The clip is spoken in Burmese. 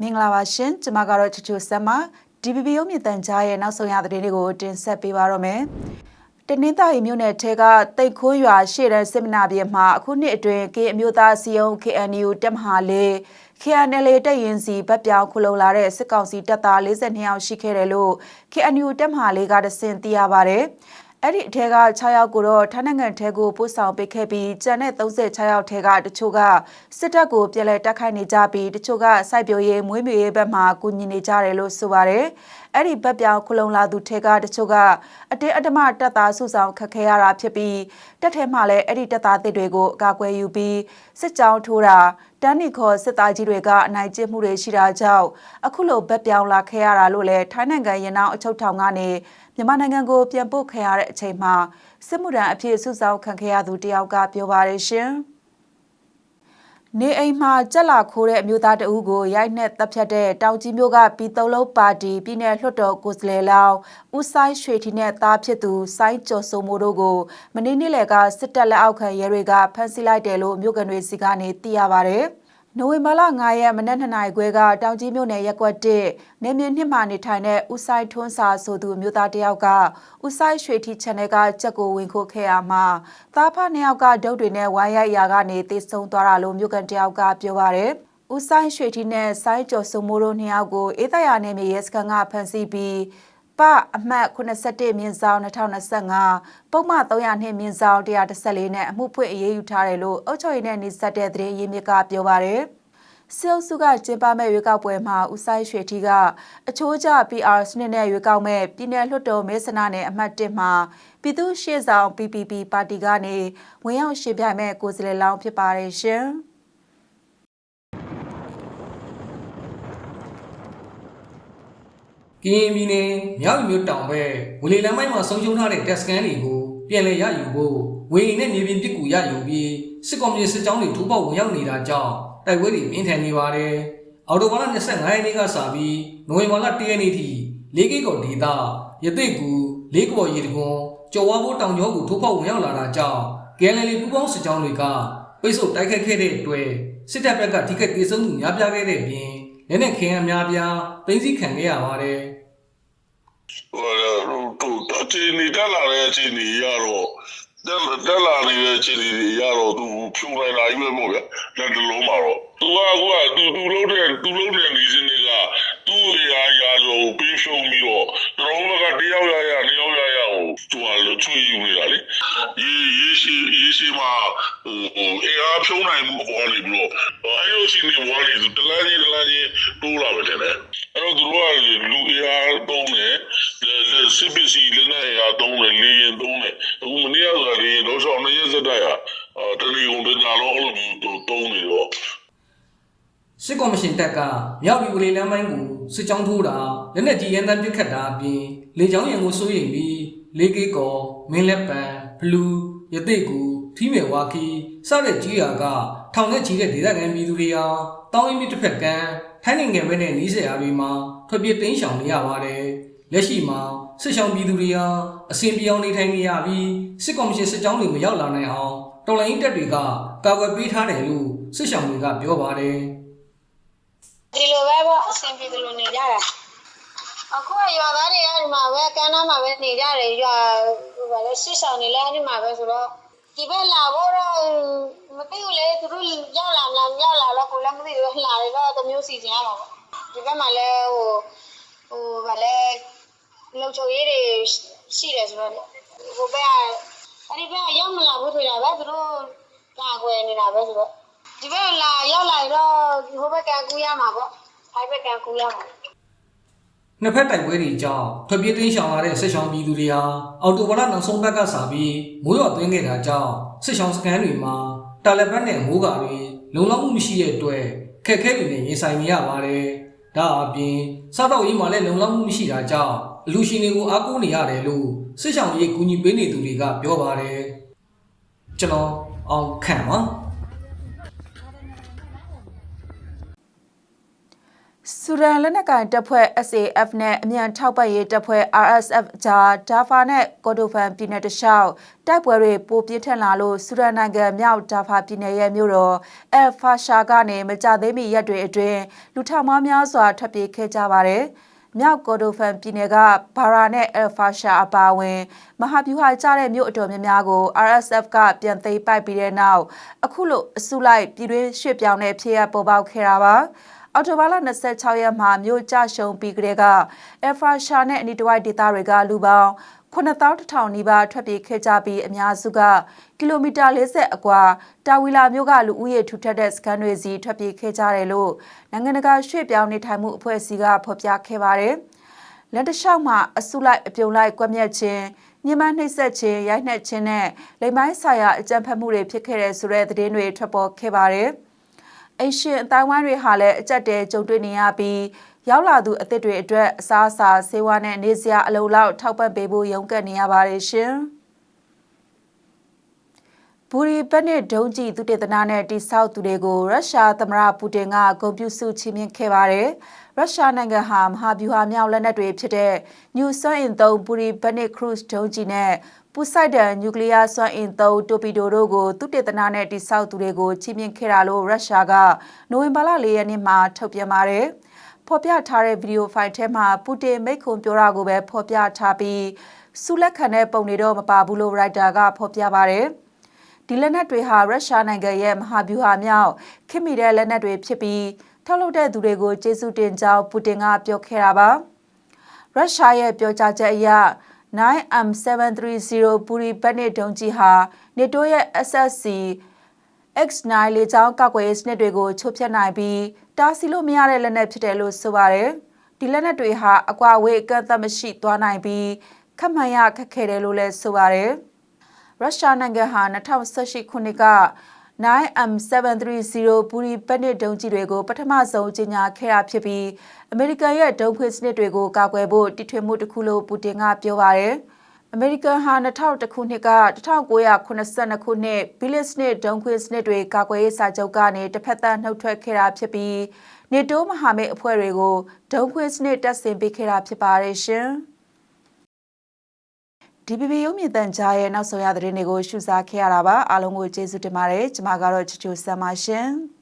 မင်္ဂလာပါရှင်ကျမကတော့ချူချူဆက်မ DBB ရုံးမြင့်တန်ကြားရဲ့နောက်ဆုံးရသတင်းတွေကိုတင်ဆက်ပေးပါရမယ်တနင်္သာရီမြို့နယ်ထဲကတိတ်ခွန်းရွာရှေ့တန်းစစ်မနာပြေမှာအခုနှစ်အတွင်းကေအမျိုးသားစီယုံ KNU တက်မဟာလေး KNL တက်ရင်စီဗတ်ပြောင်းခုလုံလာတဲ့စစ်ကောင်စီတပ်သား42ယောက်ရှိခဲ့တယ်လို့ KNU တက်မဟာလေးကတဆင့်သိရပါဗျ။ အဲ့ဒီအထက်က6ယောက်ကိုတော့ထိုင်းနိုင်ငံထဲကိုပို့ဆောင်ပေးခဲ့ပြီးကျန်တဲ့36ယောက်ထဲကတချို့ကစစ်တပ်ကိုပြည်လဲတက်ခိုက်နေကြပြီးတချို့ကစိုက်ပျိုးရေးမွေးမြူရေးဘက်မှာကူညီနေကြတယ်လို့ဆိုပါတယ်။အဲ့ဒီဘက်ပြောင်ခလုံလာသူထဲကတချို့ကအတင်းအဓမ္မတပ်သားစုဆောင်ခက်ခဲရတာဖြစ်ပြီးတက်ထဲမှာလည်းအဲ့ဒီတပ်သားတစ်တွေကိုအကာအကွယ်ယူပြီးစစ်ကြောင်းထိုးတာတန်းနီခေါ်စစ်သားကြီးတွေကအနိုင်ကျင့်မှုတွေရှိတာကြောင့်အခုလိုဘက်ပြောင်လာခဲ့ရတာလို့လည်းထိုင်းနိုင်ငံရန်အောင်အချုပ်ထောင်ကနေ မြန်မာနိုင်ငံကိုပြန်ပို့ခဲ့ရတဲ့အချိန်မှာစစ်မှုထမ်းအဖြစ်စုဆောင်ခံခဲ့ရသူတယောက်ကပြောပါတယ်ရှင်။နေအိမ်မှာကြက်လာခိုးတဲ့အမျိုးသားတဦးကိုရိုက်နှက်တပ်ဖြတ်တဲ့တောင်ကြီးမြို့ကပြည်သုံးလုံးပါတီပြည်내လွှတ်တော်ကိုယ်စားလှယ်လောင်းဦးဆိုင်ရွှေထီနဲ့သားဖြစ်သူစိုင်းကျော်စိုးမိုးတို့ကိုမနေ့နေ့လယ်ကစစ်တပ်လက်အောက်ခံရဲတွေကဖမ်းဆီးလိုက်တယ်လို့မြို့ကန်တွေစီကနေသိရပါဗျ။ နိုဝင်ဘာလ9ရက်မနက်2နာရီခွဲကတောင်ကြီးမြို့နယ်ရက်ကွက်1နေမြင့်နှစ်မှနေထိုင်တဲ့ဦးဆိုင်ထွန်းစာဆိုသူမျိုးသားတယောက်ကဦးဆိုင်ရွှေထီ channel ကကြက်ကိုဝင်ခိုးခဲ့ရမှာသားဖနှစ်ယောက်ကဒုတ်တွေနဲ့ဝိုင်းရိုက်ရာကနေတေဆုံးသွားတာလို့မြို့ကန်တယောက်ကပြောပါရယ်ဦးဆိုင်ရွှေထီနဲ့ဆိုင်းကျော်စုံမိုးတို့နှစ်ယောက်ကိုအေးတရာနယ်မြေရဲစခန်းကဖမ်းဆီးပြီး ပအမှတ်81မြင်းဆောင်2025ပုံမှန်302မြင်းဆောင်114နဲ့အမှုဖွင့်အရေးယူထားတယ်လို့အုပ်ချုပ်ရေးနဲ့နှိစက်တဲ့သတင်းရင်းမြစ်ကပြောပါရယ်စေအုပ်စုကကျင်းပမဲ့ရွေးကောက်ပွဲမှာဦးဆိုင်ရွှေထီကအချိုးကျ PR စနစ်နဲ့ရွေးကောက်မဲ့ပြည်내လွှတ်တော်မဲဆန္ဒနယ်အမှတ်1မှာပြည်သူ့ရှေ့ဆောင် PPP ပါတီကနေဝင်ရောက်ရှင်ပြိုင်မဲ့ကိုယ်စားလှယ်လောင်းဖြစ်ပါတယ်ရှင်။ ကရင်ပြည်နယ်မြောက်မြို့တောင်ဘက်ဝလီလမ်းမိုင်းမှာဆုံးရှုံးထားတဲ့တက်စကန်တွေကိုပြန်လည်ရယူဖို့ဝေရင်နဲ့မြေပြင်ပစ်ကူရယူပြီးစစ်ကောင်စီစစ်ကြောင်းတွေထိုးပေါက်ဝင်ရောက်နေတာကြောင့်တိုက်ပွဲတွေပြင်းထန်နေပါတယ်။အော်တိုဘာလ25ရက်နေ့ကစပြီးနိုဝင်ဘာလ1ရက်နေ့ထိလေးကိတ်ကော်ဒေသရသိက်ကူလေးကော်ရီတကွန်ကျော်ဝါဘိုးတောင်ကျောကိုထိုးပေါက်ဝင်ရောက်လာတာကြောင့်ကဲလန်လီပူပေါင်းစစ်ကြောင်းတွေကပိတ်ဆို့တိုက်ခတ်ခဲ့တဲ့အတွက်စစ်တပ်ဘက်ကထိခိုက်ဒေဆုံးမှုများပြားခဲ့တဲ့ပြင်လက်နက်ခဲယမ်းများပြားသိမ်းဆည်းခံခဲ့ရပါတယ်။ဟိုတို့ အခြေအနေတက်လာတဲ့အခြေအနေရတော့တက်တက်လာနေတဲ့အခြေအနေတွေရတော့သူဖြူနိုင်လာပြီပဲမို့ဗျလက်တလုံးမှာတော့သူကအခုကသူသူလုံးတဲ့သူလုံးတဲ့နေစင်းတွေကသူ့ရာရာဆိုပြီးရှုံးပြီးတော့ကျွန်တော်တို့ကတယောက်ရရနှစ်ယောက်ရရဟိုသူကလွချွေယူနေတာလေရေရေရှိရေရှိမှာဟိုဟိုအေအားဖြုံးနိုင်မှုပေါ်နေပြီးတော့အဲလိုရှိနေပေါ်နေသူတလားကြီးတလားကြီးတိုးလာပဲတဲ့အဲ့တော့သူတို့ကလူအေအားသုံး တယ်စစ်ပစ္စည်းလည်းနဲ့အားသုံးတယ်လေရင်သုံးတယ်အခုမနေ့ကဆိုလေတော့ဆောင်နေရစတဲ့ရတလီုံတကြတော့အဲ့လိုမျိုးသုံးနေတော့စစ်ကော်မရှင်တပ်ကမြောက်ပြည်ဝလေလမ်းပိုင်းကိုစစ်ကြောင်းထိုးတာလက်နက်ကြီးရန်တမ်းပစ်ခတ်တာအပြင်လေကြောင်းရန်ကိုစိုးရိမ်ပြီးလေးကေကော်မင်းလက်ပံဘလူးရသိကူထီးမယ်ဝါခီစတဲ့ကြီးရာကထောင်နဲ့ချီတဲ့ဒေသခံပြည်သူတွေဟာတောင်းရင်မြစ်တစ်ဖက်ကမ်း ထိုင်းနိုင်ငံဘက်နဲ့နီးစပ်ရာတွေမှာထွက်ပြေးတိမ်းရှောင်နေရပါတယ်လက်ရှိမှာစစ်ဆောင်ပြည်သူတွေဟာအစဉ်ပြောင်းနေထိုင်နေရပြီးစစ်ကော်မရှင်စစ်ကြောင်းတွေမရောက်လာနိုင်အောင်တော်လိုင်းတပ်တွေကကာကွယ်ပေးထားတယ်လို့စစ်ဆောင်တွေကပြောပါတယ်ဒီလိုပဲပေါ့အဆင်ပြေတယ်လို့နေကြတာအခုကရွာသားတွေကဒီမှာပဲကမ်းနားမှာပဲနေကြတယ်ရွာဟိုဗါလဲဆစ်ဆောင်နေလဲဒီမှာပဲဆိုတော့ ဒီဘက်လာဖို့တော့မသိဘူးလေသူတို့ရောက်လာမလားမရောက်လာတော့ကိုလည်းမသိဘူးလာတယ်တော့တမျိုးစီစဉ်ရမှာပေါ့ဒီဘက်မှာလဲဟိုဟိုဗါလဲလုံချုံရေးတွေရှိတယ်ဆိုတော့ဟိုဘက်ကအဲ့ဒီဘက်ကရောက်မလာဘူးထွေတာပဲသူတို့ကာကွယ်နေတာပဲဆိုတော့ဒီဘက်လာရောက်လာတော့ဟိုဘက်ကကူရမှာပေါ့ဖိုင်ဘက်ကကူရမှာ နှစ်ဖက်တိုက်ပွဲတွေကြောင့်ထွက်ပြေးသိမ်းရှောင်လာတဲ့စစ်ဆောင်ပြည်သူတွေဟာအော်တိုဘာလနောက်ဆုံးဘက်ကစပြီးမိုးရွာသွင်းခဲ့တာကြောင့်စစ်ဆောင်စကန်တွေမှာတာလက်ပတ်နဲ့မိုးကာတွေလုံလောက်မှုမရှိတဲ့အတွက်ခက်ခဲတွေနဲ့ရင်ဆိုင်နေရပါတယ်။ဒါအပြင်စားတော့ရေးမှာလည်းလုံလောက်မှုမရှိတာကြောင့်အလူရှင်တွေကိုအားကိုးနေရတယ်လို့စစ်ဆောင်ရေးကူညီပေးနေသူတွေကပြောပါတယ်။ကျွန်တော်အောင်ခန့်ပါ ဆူဒန်လက်နက်ကိုင်တပ်ဖွဲ့ SAF နဲ့အမြန်ထောက်ပံ့ရေးတပ်ဖွဲ့ RSF ကြားဒါဖာနဲ့ကော်ဒိုဖန်ပြည်နယ်တလျှောက်တိုက်ပွဲတွေပိုပြင်းထန်လာလို့ဆူဒန်နိုင်ငံမြောက်ဒါဖာပြည်နယ်ရဲ့မြို့တော်အယ်ဖာရှာကနေမကြသေးမီရက်တွေအတွင်းလူထောင်များစွာထွက်ပြေးခဲ့ကြပါတယ်။မြောက်ကော်ဒိုဖန်ပြည်နယ်ကဘာရာနဲ့အယ်ဖာရှာအပါအဝင်မဟာဗျူဟာကျတဲ့မြို့အတော်များများကို RSF ကပြန်သိမ်းပိုက်ပြီးတဲ့နောက်အခုလိုအစုလိုက်ပြည်တွင်းရွှေ့ပြောင်းတဲ့ဖြစ်ရပ်ပေါ်ပေါက်ခဲ့တာပါ။ အော်တိုဘာလ26ရက်မှာမြို့ကြရှုံပြီးကလေးကအယ်ဖာရှာနဲ့အနီတဝိုက်ဒေသတွေကလူပေါင်း9000နီးပါးထွက်ပြေးခဲ့ကြပြီးအများစုကကီလိုမီတာ40အကွာတာဝီလာမြို့ကလူဦးရေထူထပ်တဲ့စခန်းတွေစီထွက်ပြေးခဲ့ကြတယ်လို့နိုင်ငံတကာရွှေ့ပြောင်းနေထိုင်မှုအဖွဲ့အစည်းကဖော်ပြခဲ့ပါတယ်။လက်တလျှောက်မှာအစုလိုက်အပြုံလိုက်ကွက်မြက်ခြင်းညမနှိမ့်ဆက်ခြင်းရိုက်နှက်ခြင်းနဲ့လိမ်မိုင်းဆိုင်ရာအကြမ်းဖက်မှုတွေဖြစ်ခဲ့တဲ့ဆိုတဲ့သတင်းတွေထွက်ပေါ်ခဲ့ပါတယ်။ အရှင်အတိုင်းဝိုင်းတွေဟာလည်းအကြက်တဲကြုံတွေ့နေရပြီးရောက်လာသူအသစ်တွေအတွက်အစားအစာဆေးဝါးနဲ့နေစရာအလုံလောက်ထောက်ပံ့ပေးဖို့ရုန်းကန်နေရပါတယ်ရှင်။ဘူရီပနစ်ဒုံကြီးသူတေသနာနဲ့တိဆောက်သူတွေကိုရုရှားသမ္မတပူတင်ကဂုဏ်ပြုစုချီးမြှင့်ခဲ့ပါတယ်။ရုရှားနိုင်ငံဟာမဟာဗျူဟာမြောက်လက်နက်တွေဖြစ်တဲ့ New Sun in 3ဘူရီပနစ်ခရုစ်ဒုံကြီးနဲ့ ပူဆိုင်ဒန်နျူကလ িয়ার စွမ်းအင်သုံးတိုပီဒိုတို့ကိုသူတေသနာနဲ့တိဆောက်သူတွေကိုချီးမြှင့်ခဲ့တာလို့ရုရှားကနိုဝင်ဘာလ၄ရက်နေ့မှာထုတ်ပြန်ပါတယ်။ဖော်ပြထားတဲ့ဗီဒီယိုဖိုင်ထဲမှာပူတင်မိတ်ခွန်ပြောတာကိုပဲဖော်ပြထားပြီးစူလက်ခံတဲ့ပုံတွေတော့မပါဘူးလို့ရိုက်တာကဖော်ပြပါတယ်။ဒီလက်နက်တွေဟာရုရှားနိုင်ငံရဲ့မဟာဗျူဟာမြောက်ခင်မိတဲ့လက်နက်တွေဖြစ်ပြီးထုတ်လုပ်တဲ့သူတွေကိုကျေးဇူးတင်ကြောင်းပူတင်ကပြောခဲ့တာပါ။ရုရှားရဲ့ပြောကြားချက်အရ 9M730 ပူရီဘတ်နစ်ဒုံကြီးဟာနေတိုးရဲ့ SSC X9 လေကြောင်းကောက်ွယ်ရေးစနစ်တွေကိုချိုးဖျက်နိုင်ပြီးတားဆီးလို့မရတဲ့လက်နက်ဖြစ်တယ်လို့ဆိုပါတယ်။ဒီလက်နက်တွေဟာအကွာဝေးအကန့်အသတ်မရှိသွားနိုင်ပြီးခက်မှန်ရခက်ခဲတယ်လို့လည်းဆိုပါတယ်။ရုရှားနိုင်ငံဟာ2018ခုနှစ်က 9M730 ဘူရီပနစ်ဒုံးကြီးတွေကိုပထမဆုံးကြီးညာခဲ့တာဖြစ်ပြီးအမေရိကန်ရဲ့ဒုံးခွေစနစ်တွေကိုကာကွယ်ဖို့တည်ထွင်မှုတစ်ခုလို့ပူတင်ကပြောပါတယ်။အမေရိကန်ဟာ2000ခုနှစ်က1982ခုနှစ်ဘီလစ်စနစ်ဒုံခွေစနစ်တွေကာကွယ်ရေးစာချုပ်ကနေတစ်ဖက်သက်နှုတ်ထွက်ခဲ့တာဖြစ်ပြီးနေတိုးမဟာမိတ်အဖွဲ့တွေကိုဒုံခွေစနစ်တက်ဆင်ပေးခဲ့တာဖြစ်ပါတယ်ရှင်။ DPP ရုံးမြင့်တန်ကြားရဲ့နောက်ဆုံးရသတင်းတွေကိုရှုစားခဲ့ရတာပါအားလုံးကိုကျေးဇူးတင်ပါတယ်ကျွန်မကတော့ချူချူဆမ်ပါရှင်။